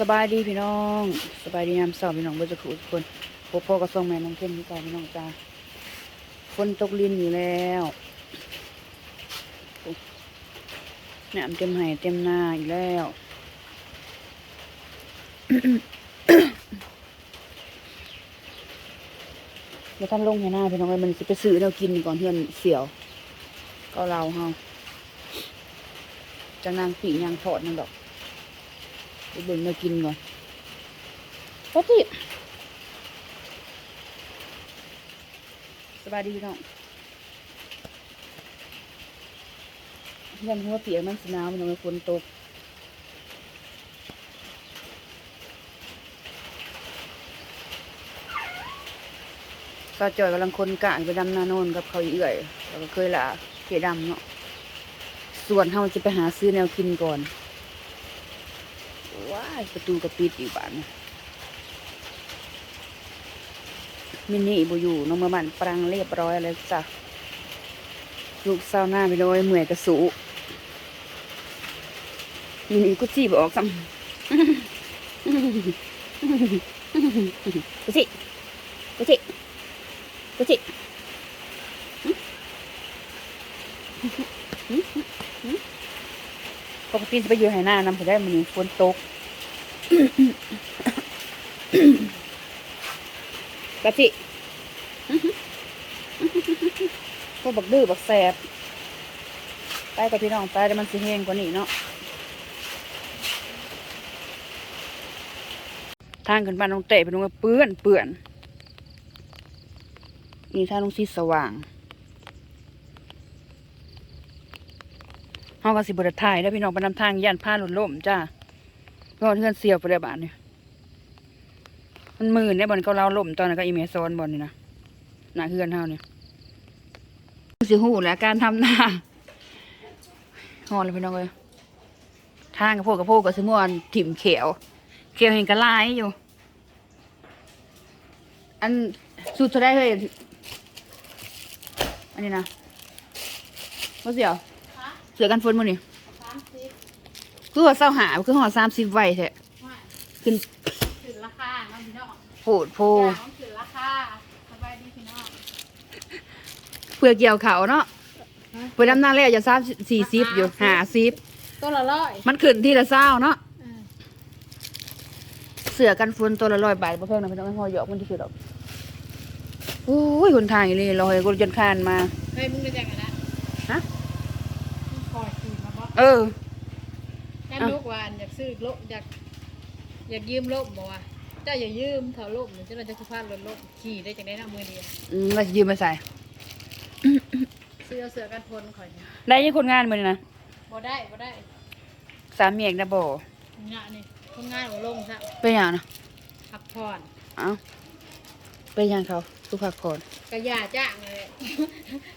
สบายดีพี่น้อง สบายดียามเช้าพี่น้องเบ่จะขู่ทุคนพ่อพ่อก็ส่งแม่น้องเข้มที่ตาพี่น้องจ้าฝนตกลินอยู่แล้วโอ้น้ำเต็มไห้เต็มหน้าอีกแล้วเดี๋ยวท่านลงให้หน้าพี่น้องไอ้มันสิไปซื้อเรากินก่อนเพื่อนเสี่ยว ก็เราเฮาจะนางปีนางทอดนั่นดอก ไปเบิ่งมากินก่อนปติสบายดีพี่น้องยันหัวเปียกมันสหนาวมันยังไม่ฝนตกก็จอยกำลังคนกะไปดำนาโนนกับเขาอีเอื่อยแล้วก็เคยละเกดำเนาะส่วนเฮาจะไปหาซื้อแนวกินก่อนว้าย ประตูกระปิดอีกบ้านมินี่บอยู่น้องมาบันปรังเรียบร้อยแล้วจ้ะ ลูกเศร้าหน้าไปเลยเหมื่อยกระสูมินี่กุจี้บออกซ้ำกุจิกุจิกุจิปกติจะไปอยู่ไหหน้านำผมได้มันฝนตก กะจิก็บักดื้อบักแสบไปกับพี่น้องไปแต่มันสิแห้งกว่านี้เนาะทางขึ้นบ้านน้องเตะไปลงมาเปื้อนเปื้อนนี่ทางลงสีสว่างเฮาก็สิบ่ได้ถ่ายแล้วพี่น้องไปนำทางย่านผ้าหล่นล่มจ้าเพราะว่าเพื่อนเสียวไปเลยบาดนี่ย มันมืนได้บ่อนก็เราล่มตอนนั้นก็อีเมซอนบ่อนนี่นะหน้าเฮือนเฮานี่สิหูแหล้วการทำหน้าฮอนเลยพี่น้องเอ้ยทางกับพวกกับพวกกับสมวนถิ่มเขียวเขียวเห็นกระลายอยู่ อันสุดเท่าได้เฮ้ยอันนี้นะว่าเสียวเสือกันฝนมื้อนี่สามสิบคือว่าเศร้าหาคือหอสามสิบไว้แท้ว่าขึ้น ขึ้นราคาเนาะพี่ น้องโผดโพอย่างของขึ้นราคาสบายดีพี่น้องเพื่อเกี่ยวเขาเนาะเพื่อดำหน้าแล้วจะสามสี่สิบอยู่หาสิบตัวละร้อยมันขึ้นที่ละเศร้าเนาะเออเสือกันฝนตัวละร้อยบาทบ่แพงนะพี่น้องไม่พอหยอกมันที่คือดอกโอ้ยคนทางอีเลยลอยกูจนคานมา เฮ้ยมึงเป็นยังไงนะฮะ มึงคอยขี่มาบ่เออแค่ลูกวานอยากซื้อโลบอยาก อยากยืมโลบบ่วะ เจ้าอย่ายืมเถอะโลบเดี๋ยวเจ้าเราจะสะพานรถโลบขี่ได้จากได้น้ำมือเดียวอืมเราจะยืมมาใส่ เสื้อเสือกันพลข่อยเนี่ยได้ยังคนงานมาเลยนะบ่ได้บ่ได้สามเมียกนะบ่งานนี่คนงานหัวลงซะเป็นอย่างนะพักผ่อนเอ้าเป็นอย่างเขาสุภาพก่อนกระยาจ้างเลย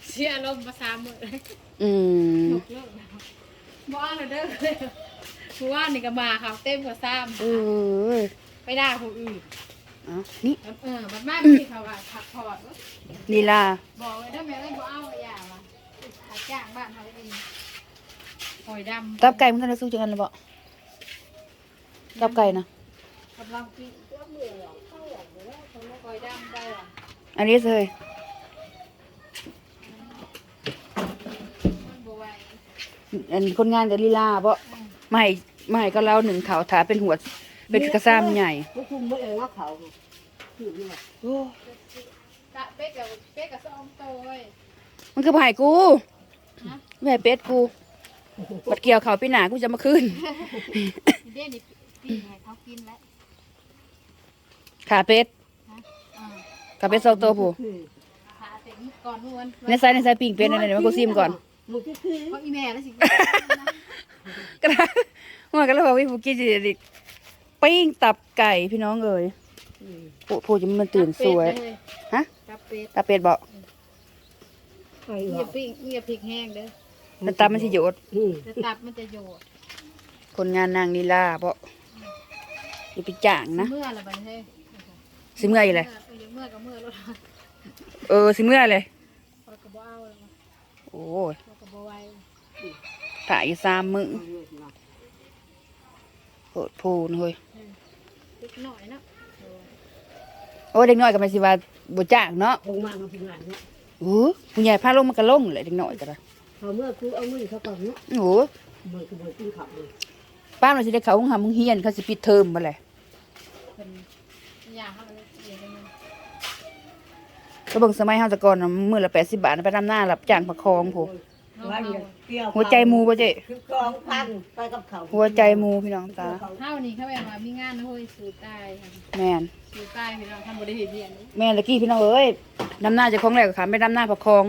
เสียลมณ์มาสามมื้อเลยอืมยกเลิกแล้วบ้านเลยเด้อเลยเพราะว่านี่ก็มาเขาเต็มกว่าซ้เออำ ไปด่าคนอื่นเอ้านี่เออบัดมาไม่เขาว่าผักพอดลีลาบอกเลยถ้าแม่ไม่บอกเอาอย่าว่ะหาจ้างบ้านเขาเองหอยดำตับไก่มันทันได้สู้จังกันหรือเปล่าตับไก่นะกำลังปีก็เหนื่อยหรอกเข้าหลังเลยคนไม่หอยดำได้หรออันนี้เลยมันบวไหวอันคนงานกับลีลาเพราะไม่ไม่ก็เล่าหนึ่งเขาถาเป็นหัว เป็นกระซ้ำใหญ่ไม่คุมไม่เองว่าเขาคือนี่แหละโอ้กะเป็ดกับเป็ดกับซองโตเว้ยมันคือไผ่กูฮะแม่เป็ดกูบัดเกี่ยวเขาปีหนากูจะมาขึ้นเดี๋ยวนี่ปีให้เขากินแล้วขาเป็ดฮะอ่าขาเป็ดสองตัวผู้คือขาเต็มก่อนนวลในไซส์ในไซส์ปิ่งเป็ดนั่นเดี๋ยวมากูซิมก่อนมันก็คือเพราะอีแม่แล้วสิกระว่ากันแล้วว่าวิบุกี้จะดิ ปิ้งตับไก่พี่น้องเอ๋ยผู้ผู้จะมันตื่นสวย ฮะ ตับเป็ดตาเป็ดบอกไอ้เงีหรยอบปิ้งเงียบพริกแห้งเด้อแล้วตามันสิโยดอืมแต่ตับมันจะโยดคนงานนางลีลาเพราะอย่าไปจ่างนะ เมื่อละบัดนี้สิเมื่อยเลยเออเมื่อกับเมื่อรถเออสิเมื่อยเลยเราก็บ่เอาแล้วโอ้ยเราก็บ่ไหวถ่ายอยู่สามมือ ฝดพูนเฮ้ยเล็กน้อยเนาะโอ้ยโอ้เด็กน้อยก็ไม่นสิว่าบ่จ้างเนาะคงมามาพิงานเนาะโอ้ผู้ใหญ่พาลงมันก็ลงแหละเด็กน้อยก็ได้เขาเมื่อคือเอามือเขาก่อนเนาะโอ้เมื่อคือเมื่อกินข้าวเลยป้าเราสิได้เข้าห้องหามึงเฮียนเขาสิปิดเทอมบ่แหละเป็นยาเขาเลยเสียกันเลยก็เบิ่งสมัยเฮาแต่ก่อนน่ะมื้อละ80บาทไปดำนารับจ้างประคองผู้น้อง ว่าเฮาอย่างเปรี้ยวหัวใจหมูบ่เจ้คือกองพันไปกับเขาหัวใจหมูพี่น้องตาเฮานี่เขาแบบว่ามีงานนะเฮ้ยสู่ใต้ค่ะแม่นสู่ใต้พี่น้องทำบ่ได้เฮ็ดเรียนนี่แม่นตะกี้พี่น้องเอ้ยดำนาเจะของแรกก็ขามไปดำนาประคอง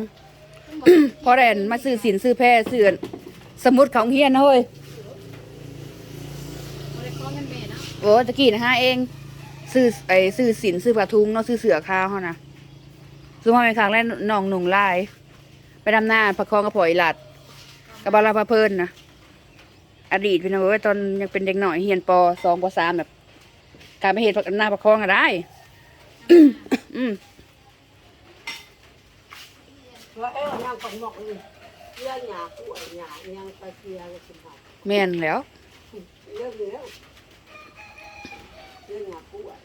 พอได้อันมาซื้อสินซื้อแพร่ซื้ออันสมุดของเฮียนนะเฮ้ยบ่ได้ขอเงินแม่เนาะโอ้ตะกี้นะฮะเองซื้อไอ้ซื้อสินซื้อผ้าทุงเนาะซื้อเสือขาวเฮานะซื้อมาเป็นครั้งแรกน้องหนุ่งลาย ไปดำนาประคองกระปล่อยหลัดกับบาลาพาเพลินนะอดีตพี่น้องเอ้ยตอนยังเป็นเด็กหน่อยเฮียนปสองปสามแบบการไปเห็นดำนาประคองก็ได้ อืมว่าเอ้ยนางฝันบอกเลยเรื่องหยาป่วยหยายังไปเสียเลยคุณพ่อแม่นแหล้วเรื่องเรื่องเรื่องหยาป่วย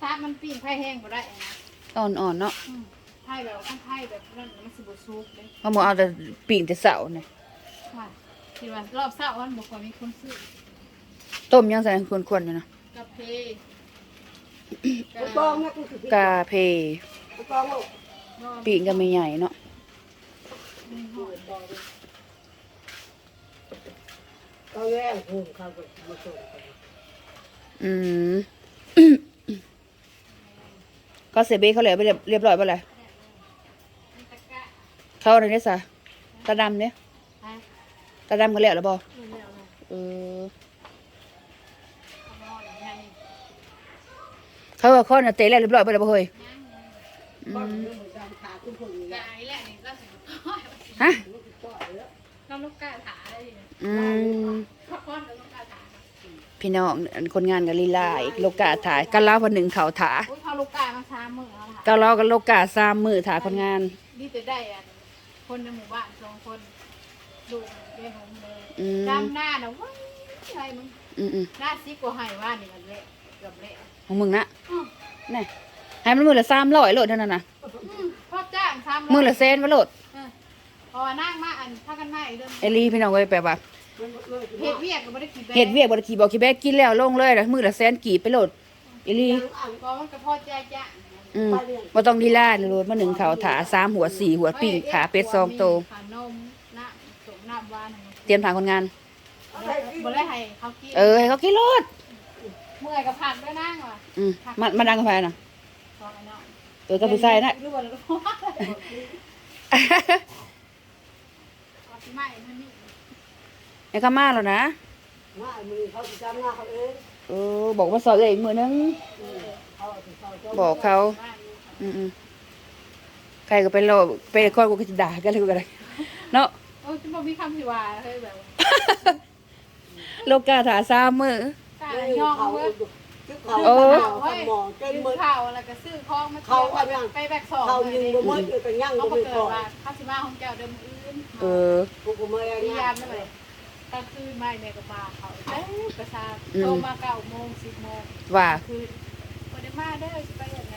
ถ้ามันปีนไผ่แห้งบ่ได้นะตอนอ่อนเนาะอืม ไผ่แบบข้างไผ่แบบนั้นมันสิบ่สุกเด้เขาบอกเอาแต่ปิ่งแต่เสาเนี่ยว่าคิดว่ารอบเช้าวันบ่ค่อยมีคนซื้อต้มยังใส่ควรๆอยู่นะกาแฟกูกองนะกูคือกาเพกูกองลูกปิ่งก็ไม่ใหญ่เนาะกองแย่หูเขาก็มาส่งอืมเขาเสียเบเขาเหลือไปเรียบเรียบร้อยไปเลย เขาอะไรเนี่ยสะตาดำเนี่ยตาดำเขาเหลือแล้วบอเออเขาว่าข้อน่ะเตะแล้วเรียบร้อยไปแล้วบ่เฮ้ยอืบ้านมเรื่องดำขาคุณคนนี้กายแหละนี่ก็สิฮะน้ำลูกกาถาได้ดิอืมพักผ่อนกับลูกกาถาพี่น้องอันคนงานกับลีลายโลกาถ่ายกันเล่าวันหนึ่งเขาถาอุ้ยพาลูกกามาช้ามือแล้วค่ะกันเล่ากันโลกาสามมือถ่ายคนงานดีจะได้อะ คนในหมู่บ้านสองคนดูเรียนผมเลยอืมดำหน้าน่ะว้ายอะไรมึงอืมอืมหน้าซิกว่าไห้ว่านี่มันเละเกือบเละของมึงนะอืมนี่ให้มันมือละสามร้อยโหลดเท่านั้นนะอืมพ่อจ้างทำมือละเซนมาโหลดเออพอนั่งมาอันพักกันมาอีกเดิมเอลีพี่น้องเว้ยแปลว่าเฮ็ดเวียกก็บ่ได้กินเห็ดเวียกบริกีบอกกีแบกกินแล้วลงเลยนะมือละแสนกีบไปโหลดเอลีก็มันก็พอใจจ้ะ อืมบ่ต้องดีล่าเลยโหลดมาหนึ่งเขาถาสามหัวสี่หัวปิ้งขาเป็ดซองโตขานมน้ำสมน้ำหวานเตรียมทางคนงาน บ่ได้ให้เขากินเออให้เขากินโลดเมื่อยกับผักด้วยนั่งว่ะอืมมันมันดังกันไปนะพอแล้วเนาะตัวกับผู้ชายนะรู้ว่าแล้วก็เอาสิมาอีกมันนี่ไอ้ข้ามาแล้วนะมามือเขาจะจำหน้าเขาเองเออบอกว่าสอนเลยอีกมือนึงเขาจะเขาจะ บอกเขาบ้านอยู่อืมอืมใครก็ไปโลไปคอยกูก็จะด่ากันเลยกูก็ได้เนาะโอ้ยจะบ่มีคำสิว่าเฮ้ยแบบโลกาถาสามมือกล้าย่องเขาเว้ยเขาโอ้เขาหมอเต้นกินมือข้าวแล้วก็ซื้อของมาเขาอันนั้นไปแบกสองเขาเลยิงยบ่มือกันย่างเขาบ่บ่มือเกิก่อดนว่าเขาสิมาของเจ้าเดิมอื่นเออกูก็ไม่พยายาย่ามนั่นเลยตอนคืนมาแม่ก็มาเขาเอ้ยประชาอืมโทรมาเก้าโมงสิบโมงว่าคืนบ่ได้ มาเด้อสิไปยังไง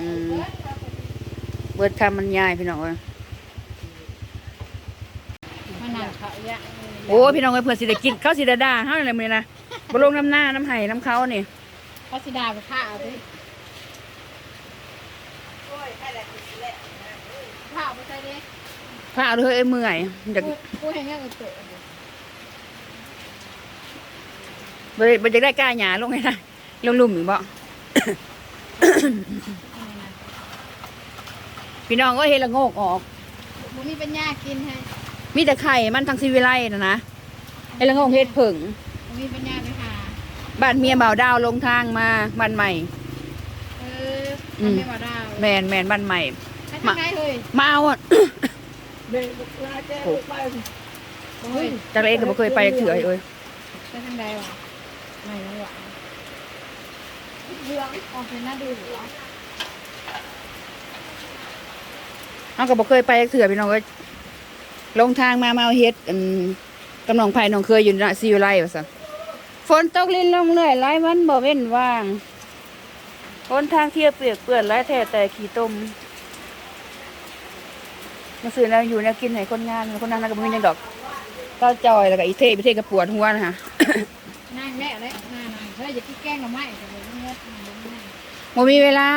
อืม เบิดครับพอดีเบิดคำมันยายพี่น้องเอ้ยมานั่งเขาอยางโอ้พี่น้องเอ้ยเพื่อนสิได้กินเขาสิได้ด่าเฮาอะไรมื้อนี้นะบ่ลงน้ำหน้าน้ำไห้น้ำเขานี่ เขาสิด่าไปฆ่าเอาดิข้าวไปใส่ดิพาเอาเถอะเอ้ยเมื่อยอยากกูกูเห็นยังเตะดิบ่ได้บ่จะได้กล้าหยาลงให้ได้ลงลุ่มอีกบ่ พี่น้องก็เฮ็ดละโงกออกมึงมีปัญญากินให้มีแต่ไข่มันทางซีวิไลนะนะเฮ็ดละโงกเฮ็ดผึ่งมึงมีปัญญาไปหาบ้านเมียบ่าวดาวลงทางมาบ้านใหม่ เอออืมันมไม่มาดาวแมนแมนบ้านใหม่ ไปทางไหนเฮ้ยมาเอาอะ เด็กลาแจ้ไปเฮ้ยจักรเองก็บ่เคยไปจักเถื่อเอ้ย ไปทางใดวะไม่รู้วะ เรื่องออกเป็นหน้าดูหรอเฮาก็บ่เคยไปจักเถื่อพี่น้องเอ้ยลงทางมามาเอาเฮ็ดอันกำนองไผน้องเคยอยู่นะซีวิไลว่าซั่นฝนตกลิ้นลงเลยหลายวันบ่เว้นว่างฝนทางเที่ยวเปียกเปื้อนหลายแท้แต่ขี้ต้มมาซื้อแล้วอยู่แนวกินให้คนงานคนนั้นก็บ่มีหยังดอกเต้าจอยแล้วก็อีเทอีเทก็ปวดหัวนะฮะนั่งแล้วแล้วนั่งๆเฮ้ยอย่าขี้แกล้งกับไม้แต่บ่มีเงินบ่มีเงินบ่มีเวลา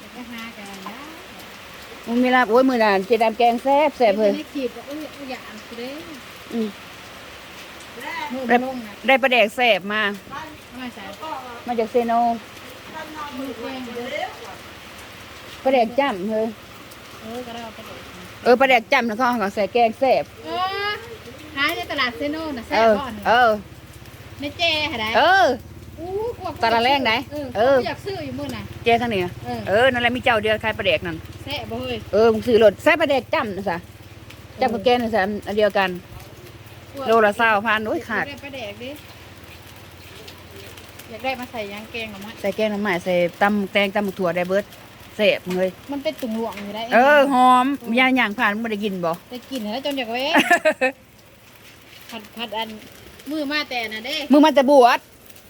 อย่าไปหากันนะบ่มีเวลาโอ้ยมื้อนั้นเจดามแกงแซ่บแซ่บเพิ่นไม่ขีดก็เอ้ยเอาอย่าอ่านสิเด้อืมมือมันลงนะได้ปลาแดกแซ่บมาเอามาใส่มาจากเซโนมือแกล้งเด้อปลาแดกจ้ำเฮ้ยเออก็ได้เอาไปเลยเออปลาแดกจ้ำแล้วก็เอาใส่แกงแซ่บเออขายในตลาดเซโน่น่ะแซ่เอบอก่อนเออในเจ้หาได้เออ อู้กว่าตลาดแรกไหนเออเอออยากซื้ออยู่มื้อน่ะเจทางนี้อะเออเออนั่นแหละมีเจ้าเดียวขายปลาแดกนั่นแซ่บบ่เฮ้ยเออมึงซื้อรถใส่ปลาแดกจ้ำนะสะจ้ำกับแกงนะสะอันเดียวกัน โลละเศร้าพันโอ้ยขาดอยกได้ปลาแดกดิอยากได้มาใส่ยางแกงหรือมั้ใส่แกงน้ำใหม่ใส่ตำแตงตำหมึกถั่วได้เบิดแซ่บเลยมันเป็นตุ่งหลวงอยู่ได้เออหอมย่างย่างผ่านมึงไม่ได้กินบ่ได้กินแล้วจนอยากเว้ผัดผัดอันมือมาแต่น่ะเด้มึงมาจะบวชผัด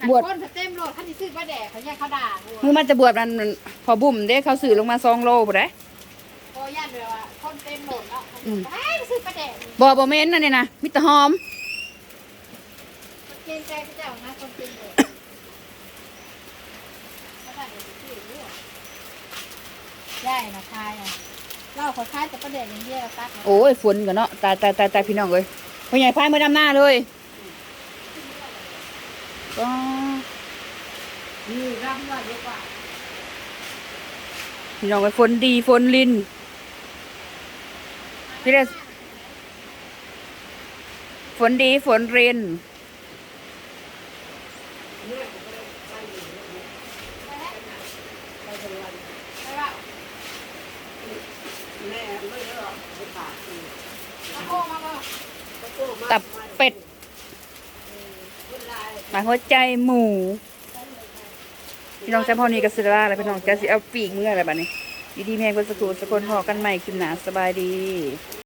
บวชคนผัดเต็มโลดคันที่ซื้อปลาแดกเขาแยกเขาด่าบัวมึงมาจะบวชนั่นพอบุ่มเด้เขาซื้อลงมาสองโลบ่ได้พอย่านเลยว่าคนเต็มโหลดแล้วอืมไปไปซื้อปลาแดกบ่บ่แม่นนั่นนี่นะมิตรหอมเกรงใจพระเจ้านะคนเต็มโหลดพระเจ้าเดี๋ยวซื้อด้วยได้นะคายอะเราขอคายแต่ปลาแดกอย่างเดียวเราตักมาโอ้ยฝนกันเนาะตายตายตายตายพี่น้องเอ้ยพ่อใหญ่พายมือดำหน้าเลย ก็นี่รับว่าดีกว่าพี่น้องเอ้ยฝนดีฝนลินพี่เดชฝนดีฝนรินไปว่าแม่ไม่ได้หรอกไปฝากคือตะโก้มาบ่ตะโก้มาตับเป็ด หมายหัวใจหมูพี่น้องจำพ่อนี้กับซิลาอะไรพี่น้องจะสิเอาปีกเมื่ออะไรบ้านี้ดีดีแมงบนสกูสกลพอกันใหม่คลิมหนาสบายดี